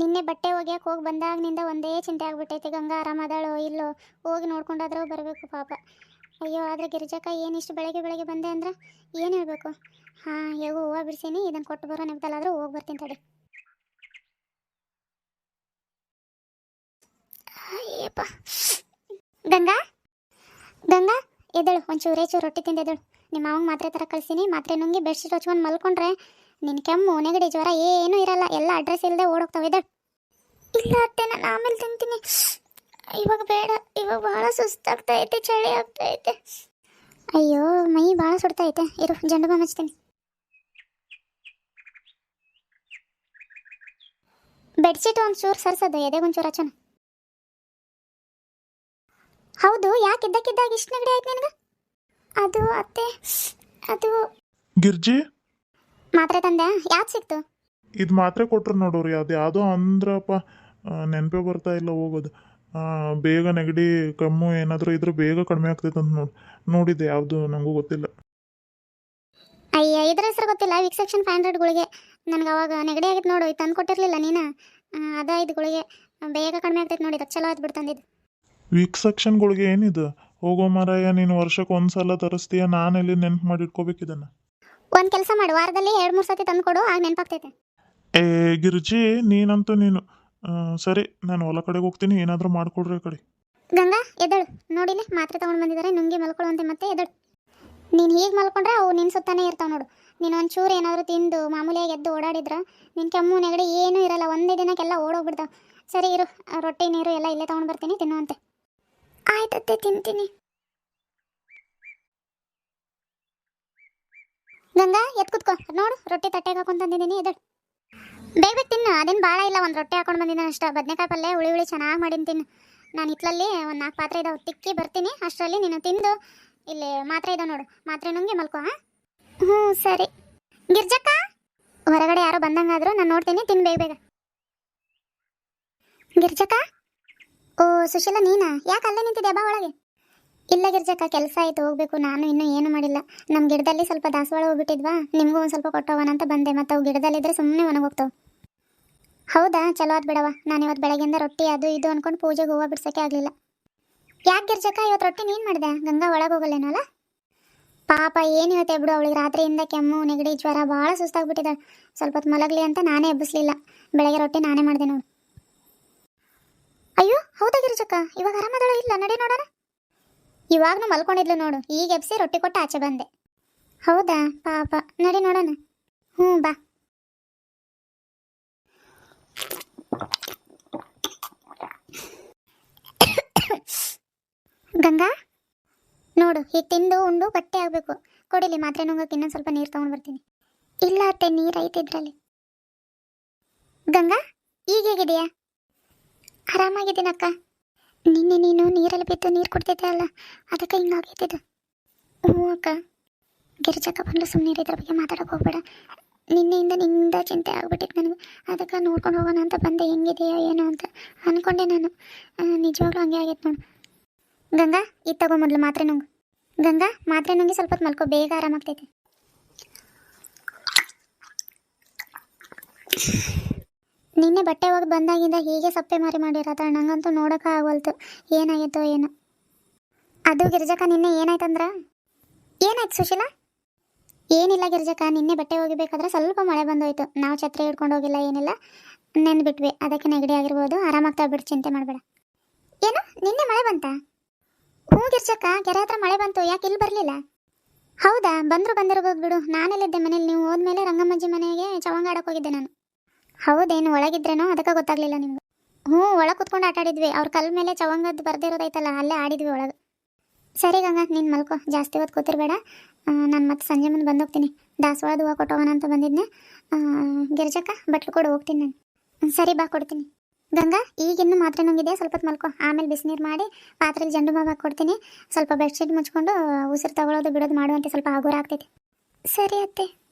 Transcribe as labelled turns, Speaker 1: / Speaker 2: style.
Speaker 1: ನಿನ್ನೆ ಬಟ್ಟೆ ಒಗ್ಯಕ್ಕೆ ಹೋಗಿ ಬಂದಾಗಿನಿಂದ ಒಂದೇ ಚಿಂತೆ ಆಗ್ಬಿಟ್ಟೈತೆ. ಗಂಗಾ ಆರಾಮದಾಳೋ ಇಲ್ಲೋ? ಹೋಗಿ ನೋಡ್ಕೊಂಡಾದ್ರೂ ಬರಬೇಕು ಪಾಪ. ಅಯ್ಯೋ, ಆದರೆ ಗಿರಿಜಕ್ಕ ಏನಿಷ್ಟು ಬೆಳಗ್ಗೆ ಬೆಳಗ್ಗೆ ಬಂದೆ ಅಂದ್ರೆ ಏನು ಹೇಳಬೇಕು? ಹಾಂ ಹೇಗೋ ಹೂವು ಬಿಡ್ಸೀನಿ ಇದನ್ನು ಕೊಟ್ಟು ಬರೋ ನೆಪದಲ್ಲಾದರೂ ಹೋಗಿ ಬರ್ತೀನಿ ತಡಿ. ಅಯ್ಯಪ್ಪ. ಗಂಗಾ? ಗಂಗಾ ಎದಳು ಒಂಚೂರೇ ಚೂರು ರೊಟ್ಟಿ ತಿಂದೆದಳು ನಿಮ್ಮ ಮಾತ್ರೆ ಥರ ಕಳ್ಸೀನಿ, ಮಾತ್ರೆ ನುಂಗಿ ಬೆಡ್ಶೀಟ್ ಹಚ್ಕೊಂಡು ಮಲ್ಕೊಂಡ್ರೆ ನಿನ್ನ ಕೆಮ್ಮು, ನೆಗಡಿ ಜ್ವರ ಏನೂ ಇರಲ್ಲ. ಎಲ್ಲ ಅಡ್ರೆಸ್ ಇಲ್ಲದೆ ಓಡೋಗ್ತವೆ. ಇಲ್ಲ ಅತ್ತೆ, ನಾನು ಆಮೇಲೆ ತಿಂತೀನಿ. ಇವಾಗ ಬೇಡ. ಇವಾಗ ಭಾಳ ಸುಸ್ತಾಗ್ತಾ ಐತೆ, ಚಳಿ ಆಗ್ತಾ ಐತೆ. ಅಯ್ಯೋ, ಮೈ ಭಾಳ ಸುಡ್ತಾ ಐತೆ. ಇರು ಜಂಡು ಬಾಮ್ ಹಚ್ತೀನಿ ಬೆಡ್ಶೀಟ್ ಒಂಚೂರು ಸರ್ಸೋದು ಎದೆ ಒಂಚೂರು ಹಚ್ಚೋಣ. ಹೌದು, ಯಾಕೆ ಇದ್ದಕ್ಕಿದ್ದಾಗ ಇಷ್ಟು ನೆಗಡಿ ಆಯ್ತು ನಿನಗೆ? ಅದು ಅತ್ತೆ, ಅದು
Speaker 2: ಗಿರ್ಜಿ?
Speaker 1: ಮಾತ್ರೆ ತಂದೆ ಯಾಕೆ ಸಿಕ್ತು?
Speaker 2: ಇದು ಮಾತ್ರೆ ಕೊಟ್ರು ನೋಡೋರಿ ಅದು ಯಾವುದೋ ಅಂದ್ರಪ್ಪ ನೆನಪೇ ಬರ್ತಾ ಇಲ್ಲ ಹೋಗೋದು. ಬೇಗ ನೆಗಡಿ ಕಮ್ಮು ಏನಾದರೂ ಇದ್ರೆ ಬೇಗ ಕಡಿಮೆ ಆಗ್ತೈತೆ ಅಂತ ನೋಡಿ ನೋಡಿದ್ದೆ ಯಾವುದು ನನಗೂ ಗೊತ್ತಿಲ್ಲ.
Speaker 1: ಅಯ್ಯ ಇದ್ರ ಹೆಸರು ಗೊತ್ತಿಲ್ಲ ವಿಕ್ ಸೆಕ್ಷನ್ ಫೈವ್ ಹಂಡ್ರೆಡ್ ಗುಳಿಗೆ. ನನಗೆ ಅವಾಗ ನೆಗಡಿ ಆಗಿತ್ತು ನೋಡು ತಂದು ಕೊಟ್ಟಿರಲಿಲ್ಲ ನೀನು. ಅದ ಇದು ಗುಳಿಗೆ. ಬೇಗ ಕಡಿಮೆ ಆಗ್ತೈತೆ ನೋಡಿ ಚಲೋ ಆಯ್ತು ತಂದಿದ್ದು
Speaker 2: ವಿಕ್ ಸೆಕ್ಷನ್ ಗುಳಿಗೆ ಏನಿದು? ಹೋಗೋ ಮಾರಾಯ ನೀನು ವರ್ಷಕ್ಕೆ ಒಂದು ಸಲ ತರಿಸ್ತೀಯ ಇಲ್ಲಿ ನೆನ್ಪು ಮಾಡಿ ಇಟ್ಕೋಬೇಕು ಇದನ್ನು?
Speaker 1: ಒಂದು ಕೆಲಸ ಮಾಡು ವಾರದಲ್ಲಿ ಎರಡು ಮೂರು ಸತಿ ತಂದು ಕೊಡು ಆಗ ನೆನಪಾಗ್ತೈತೆ.
Speaker 2: ಏ ಗಿರುಜಿ ನೀನಂತೂ ನೀನು ಆ, ಸರಿ ನಾನು ಹೊಲ ಕಡೆಗೆ ಹೋಗ್ತೀನಿ ಏನಾದರೂ ಮಾಡ್ಕೊಡ್ರಿ ಆ ಕಡೆ.
Speaker 1: ಗಂಗಾ ಎದ್ದಳು. ನೋಡಿಲಿ ಮಾತ್ರೆ ತಗೊಂಡು ಬಂದಿದ್ದಾರೆ ನುಂಗಿ ಮಲ್ಕೊಳ್ಳುವಂತೆ ಮತ್ತೆ ಎದ್ದಳು. ನೀನು ಹೀಗೆ ಮಲ್ಕೊಂಡ್ರೆ ಅವು ನಿನ್ನ ಸುತ್ತಾನೆ ಇರ್ತಾವೆ ನೋಡು. ನೀನು ಒಂಚೂರು ಏನಾದರೂ ತಿಂದು ಮಾಮೂಲಿಯಾಗಿ ಎದ್ದು ಓಡಾಡಿದ್ರೆ ನಿನ್ನ ಕೆಮ್ಮು ನೆಗಡಿ ಏನೂ ಇರಲ್ಲ ಒಂದೇ ದಿನಕ್ಕೆಲ್ಲ ಓಡೋಗ್ಬಿಡ್ತಾವೆ. ಸರಿ ಇರು ಆ ರೊಟ್ಟಿ ನೀರು ಎಲ್ಲ ಇಲ್ಲೇ ತೊಗೊಂಡು ಬರ್ತೀನಿ ತಿನ್ನುವಂತೆ. ಆಯ್ತತ್ತೆ ತಿಂತೀನಿ. ಗಂಗಾ ಎತ್ ಕುತ್ಕೋ. ನೋಡು, ರೊಟ್ಟಿ ತಟ್ಟೆಗೆ ಹಾಕೊಂಡ್ ತಂದಿದ್ದೀನಿ ಎದಳು ಬೇಗ ತಿನ್ನ, ಅದೇನು ಭಾಳ ಇಲ್ಲ, ಒಂದು ರೊಟ್ಟಿ ಹಾಕೊಂಡು ಬಂದಿದ್ದೀನಿ ಅಷ್ಟೇ. ಬದನೆಕಾಯಿ ಪಲ್ಯ, ಹುಳಿ ಹುಳಿ ಚೆನ್ನಾಗಿ ಮಾಡಿನ ತಿನ್ನು. ನಾನು ಹಿತ್ಲಲ್ಲಿ ಒಂದು ನಾಲ್ಕು ಪಾತ್ರೆ ಇದಾವೆ, ತಿಕ್ಕಿ ಬರ್ತೀನಿ. ಅಷ್ಟರಲ್ಲಿ ನೀನು ತಿಂದು, ಇಲ್ಲಿ ಮಾತ್ರೆ ಇದಾವೆ ನೋಡು. ಮಾತ್ರೆ ನುಂಗಿ ಮಲ್ಕೋ, ಹಾಂ? ಹ್ಞೂ ಸರಿ. ಗಿರ್ಜಕ್ಕ? ಹೊರಗಡೆ ಯಾರೋ ಬಂದಂಗಾದ್ರು ನಾನು ನೋಡ್ತೀನಿ ತಿನ್ ಬೇಗ ಬೇಗ. ಗಿರ್ಜಕ್ಕ? ಓ, ಸುಶೀಲ, ನೀನಾ? ಯಾಕೆ ಅಲ್ಲೇ ನಿಂತಿದ್ದೆ ಬಾ ಒಳಗೆ. ಇಲ್ಲ ಗಿರ್ಜಕ್ಕ, ಕೆಲಸ ಆಯ್ತು, ಹೋಗ್ಬೇಕು. ನಾನು ಇನ್ನೂ ಏನು ಮಾಡಿಲ್ಲ. ನಮ್ಮ ಗಿಡದಲ್ಲಿ ಸ್ವಲ್ಪ ದಾಸವಾಳ ಹೋಗ್ಬಿಟ್ಟಿದ್ವಾ ನಿಮಗೂ ಒಂದು ಸ್ವಲ್ಪ ಕೊಟ್ಟೋವನ ಅಂತ ಬಂದೆ. ಮತ್ತು ಅವು ಗಿಡದಲ್ಲಿದ್ದರೆ ಸುಮ್ಮನೆ ಒಣಗೋಗ್ತಾವೆ ಹೌದಾ? ಚಲೋ ಆದ್ ಬಿಡವ ನಾನು ಇವತ್ತು ಬೆಳಗ್ಗೆಯಿಂದ ರೊಟ್ಟಿ, ಅದು ಇದು ಅನ್ಕೊಂಡು ಪೂಜೆಗೆ ಹೂವು ಬಿಡ್ಸೋಕ್ಕೆ ಆಗಲಿಲ್ಲ. ಯಾಕೆ ಗಿರ್ಜಕ್ಕ ಇವತ್ತು ರೊಟ್ಟಿ ನೀನು ಮಾಡಿದೆ? ಗಂಗಾ ಒಳಗೆ ಹೋಗಲೇನಲ್ಲ ಪಾಪ, ಏನು ಇವತ್ತೆ ಬಿಡು ಅವಳಿಗೆ. ರಾತ್ರಿಯಿಂದ ಕೆಮ್ಮು, ನೆಗಡಿ, ಜ್ವರ ಭಾಳ ಸುಸ್ತಾಗ್ಬಿಟ್ಟಿದ್ದಾಳೆ ಸ್ವಲ್ಪ ಹೊತ್ತು ಮಲಗಲಿ ಅಂತ ನಾನೇ ಎಬ್ಬಿಸ್ಲಿಲ್ಲ. ಬೆಳಗ್ಗೆ ರೊಟ್ಟಿ ನಾನೇ ಮಾಡಿದೆ ನೋಡು. ಅಯ್ಯೋ, ಹೌದಾ ಗಿರ್ಜಕ್ಕ? ಇವಾಗ ಆರಾಮದೊಳಗೆ ಇಲ್ಲ, ನಡಿ ನೋಡೋಣ. ಇವಾಗನು ಮಲ್ಕೊಂಡಿದ್ಲು ನೋಡು, ಈಗ ಎಬ್ಸಿ ರೊಟ್ಟಿ ಕೊಟ್ಟು ಆಚೆ ಬಂದೆ. ಹೌದಾ? ಪಾಪ. ನಡಿ ನೋಡೋಣ. ಹ್ಞೂ ಬಾ. ಗಂಗಾ? ನೋಡು ಈಗ ತಿಂದು ಉಂಡು ಬಟ್ಟೆ ಆಗಬೇಕು. ಕೊಡಿಲಿ, ಮಾತ್ರೆ ನುಂಗಕ್ಕೆ ಇನ್ನೊಂದು ಸ್ವಲ್ಪ ನೀರು ತೊಗೊಂಡು ಬರ್ತೀನಿ. ಇಲ್ಲ ಅತ್ತೆ, ನೀರು ಐತೆ ಇದ್ರಲ್ಲಿ. ಗಂಗಾ, ಈಗ ಹೇಗಿದೆಯಾ ಆರಾಮಾಗಿದ್ದೀನಕ್ಕ? ನಿನ್ನೆ ನೀನು ನೀರಲ್ಲಿ ಬಿದ್ದು ನೀರು ಕುಡ್ತಿದ್ದೆ ಅಲ್ಲ? ಅದಕ್ಕೆ ಹಿಂಗಾಗೈತಿದ್ದು ಹ್ಞೂ ಅಕ್ಕ. ಗಿರಿಜಕ್ಕ ಬಂದು ಸುಮ್ಮನೆ ಇದ್ರ ಬಗ್ಗೆ ಮಾತಾಡೋಕೆ ಹೋಗ್ಬೇಡ. ನಿನ್ನೆಯಿಂದ ನಿಂದ ಚಿಂತೆ ಆಗ್ಬಿಟ್ಟಿತ್ತು ನನಗೆ. ಅದಕ್ಕೆ ನೋಡ್ಕೊಂಡು ಹೋಗೋಣ ಅಂತ ಬಂದೆ. ಹೆಂಗಿದೆಯಾ ಏನೋ ಅಂತ ಅಂದ್ಕೊಂಡೆ ನಾನು. ನಿಜವಾಗ್ಲೂ ಹಂಗೆ ಆಗೈತೆ ನೋಡು. ಗಂಗಾ, ಇದು ತಗೋ ಮೊದಲು ಮಾತ್ರೆ ನುಂಗು. ಗಂಗಾ, ಮಾತ್ರೆ ನುಂಗಿ ಸ್ವಲ್ಪ ಹೊತ್ತು ಮಲ್ಕೋ. ಬೇಗ ಆರಾಮಾಗ್ತೈತೆ. ನಿನ್ನೆ ಬಟ್ಟೆ ಹೋಗಿ ಬಂದಾಗಿಂದ ಹೀಗೆ ಸಪ್ಪೆ ಮಾರಿ ಮಾಡಿರತ್ತ ನಂಗಂತೂ ನೋಡಕ ಆಗವಲ್ತು ಏನಾಗೈತೋ ಏನೋ. ಅದು ಗಿರ್ಜಕ್ಕ ನಿನ್ನೆ ಏನಾಯ್ತಂದ್ರ? ಏನಾಯ್ತು ಸುಶೀಲಾ? ಏನಿಲ್ಲ ಗಿರ್ಜಕ್ಕ, ನಿನ್ನೆ ಬಟ್ಟೆ ಹೋಗಿಬೇಕಾದ್ರೆ ಸ್ವಲ್ಪ ಮಳೆ ಬಂದೋಯ್ತು. ನಾವು ಛತ್ರಿ ಹಿಡ್ಕೊಂಡು ಹೋಗಿಲ್ಲ, ಏನಿಲ್ಲ. ನೆಂದ್ಬಿಟ್ವಿ ಅದಕ್ಕೆ ನೆಗಡಿ ಆಗಿರ್ಬೋದು. ಆರಾಮಾಗ್ತಾ ಬಿಡು, ಚಿಂತೆ ಮಾಡಬೇಡ. ಏನು, ನಿನ್ನೆ ಮಳೆ ಬಂತಾ? ಹ್ಞೂ ಗಿರ್ಜಕ್ಕ, ಕೆರೆ ಹತ್ರ ಮಳೆ ಬಂತು. ಯಾಕೆ ಇಲ್ಲಿ ಬರಲಿಲ್ಲ? ಹೌದಾ, ಬಂದರು ಬಂದಿರ್ಬೋದು ಬಿಡು. ನಾನೆಲ್ಲಿದ್ದೆ ಮನೇಲಿ? ನೀವು ಹೋದ್ಮೇಲೆ ರಂಗಮ್ಮಜ್ಜಿ ಮನೆಗೆ ಚವಂಗ ಆಡಕ್ಕೆ ಹೋಗಿದ್ದೆ ನಾನು. ಹೌದೇನು, ಒಳಗಿದ್ರೇನೋ ಅದಕ್ಕೆ ಗೊತ್ತಾಗ್ಲಿಲ್ಲ ನಿಮ್ಗೆ. ಹ್ಞೂ, ಒಳಗೆ ಕುತ್ಕೊಂಡು ಆಟ ಆಡಿದ್ವಿ. ಅವ್ರ ಕಲ್ ಮೇಲೆ ಚವಂಗದ್ದು ಬರ್ದಿರೋದೈತಲ್ಲ, ಅಲ್ಲೇ ಆಡಿದ್ವಿ ಒಳಗೆ. ಸರಿ ಗಂಗಾ, ನೀನು ಮಲ್ಕೋ. ಜಾಸ್ತಿ ಹೊತ್ತು ಕೂತಿರ್ಬೇಡ. ನಾನು ಮತ್ತೆ ಸಂಜೆ ಮುಂದೆ ಬಂದೋಗ್ತೀನಿ. ದಾಸವಾಳದ ಹೂವು ಕೊಟ್ಟೋಗೋಣ ಅಂತ ಬಂದಿದ್ದೆ ಗಿರ್ಜಕ್ಕ, ಬಟ್ಲು ಕೊಡು, ಹೋಗ್ತೀನಿ ನಾನು. ಸರಿ, ಬಾ, ಕೊಡ್ತೀನಿ. ಗಂಗಾ ಈಗಿನ್ನೂ ಮಾತ್ರೆ ನುಂಗಿದೆ. ಸ್ವಲ್ಪ ಹೊತ್ತು ಮಲ್ಕೋ. ಆಮೇಲೆ ಬಿಸಿನೀರು ಮಾಡಿ ಪಾತ್ರೆಗೆ ಜಂಡು ಮಾವ ಕೊಡ್ತೀನಿ. ಸ್ವಲ್ಪ ಬೆಡ್ಶೀಟ್ ಮುಚ್ಕೊಂಡು, ಉಸಿರು ತಗೊಳ್ಳೋದು ಬಿಡೋದು ಮಾಡುವಂತೆ ಸ್ವಲ್ಪ ಹಗುರ ಆಗ್ತೈತಿ. ಸರಿ ಅತ್ತೆ.